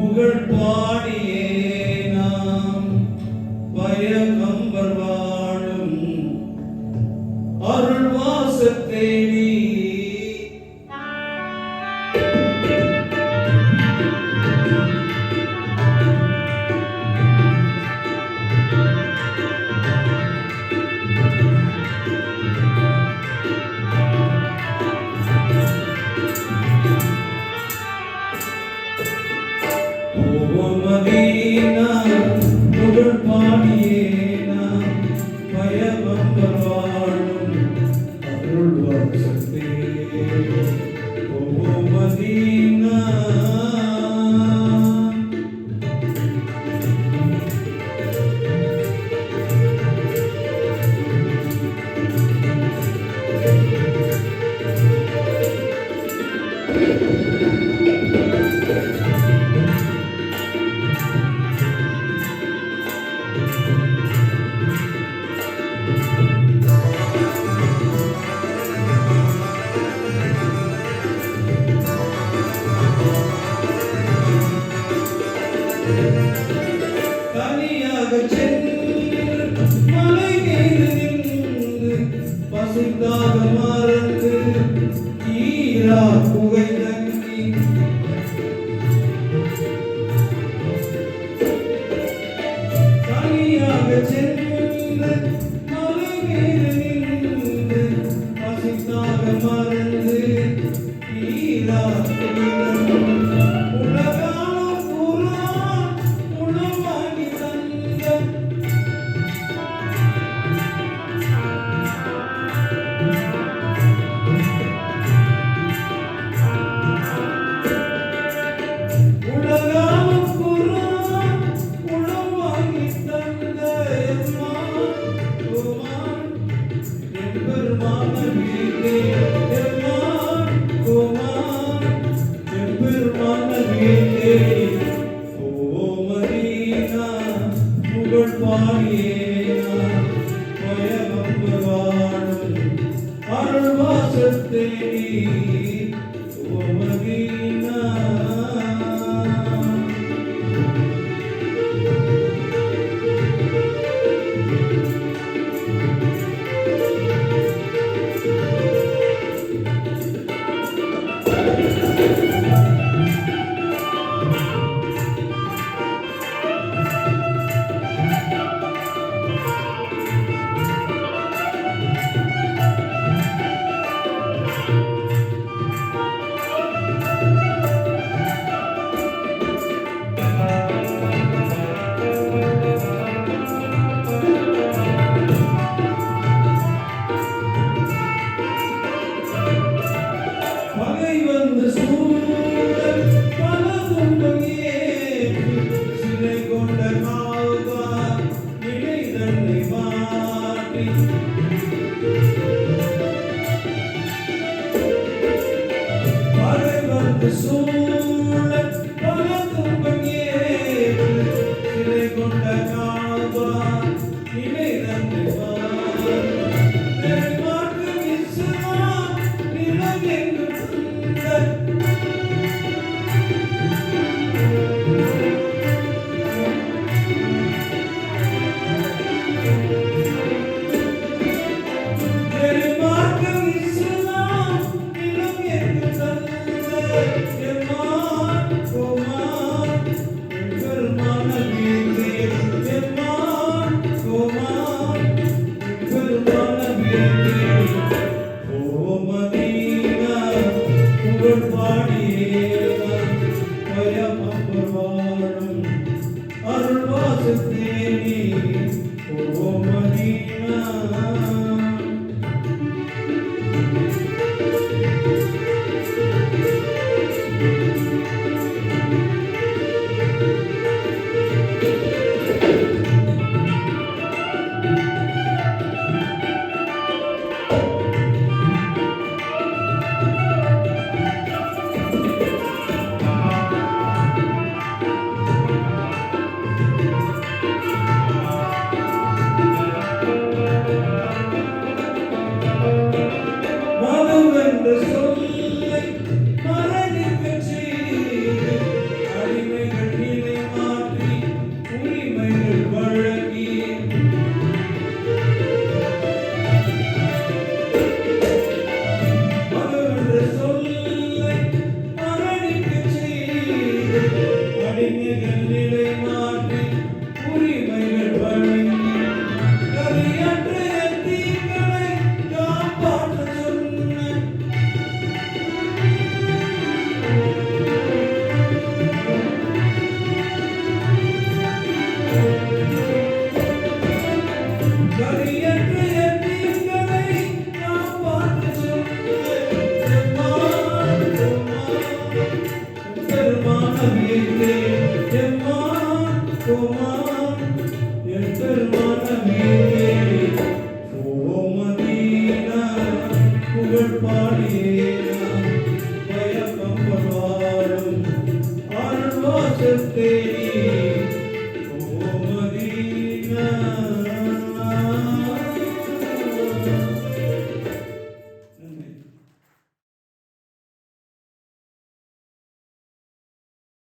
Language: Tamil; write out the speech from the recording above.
புகழ் பாடியே நாம். பயங்கம்பர் வாழும் அருள் வாசத்தேடி Yeah. சித்தாக மறந்து ஈரா புகை தங்கி தனியாக சென்ற மலமேறு மறந்து ஈரா புகை Our birthday, O Madinah. pessoa.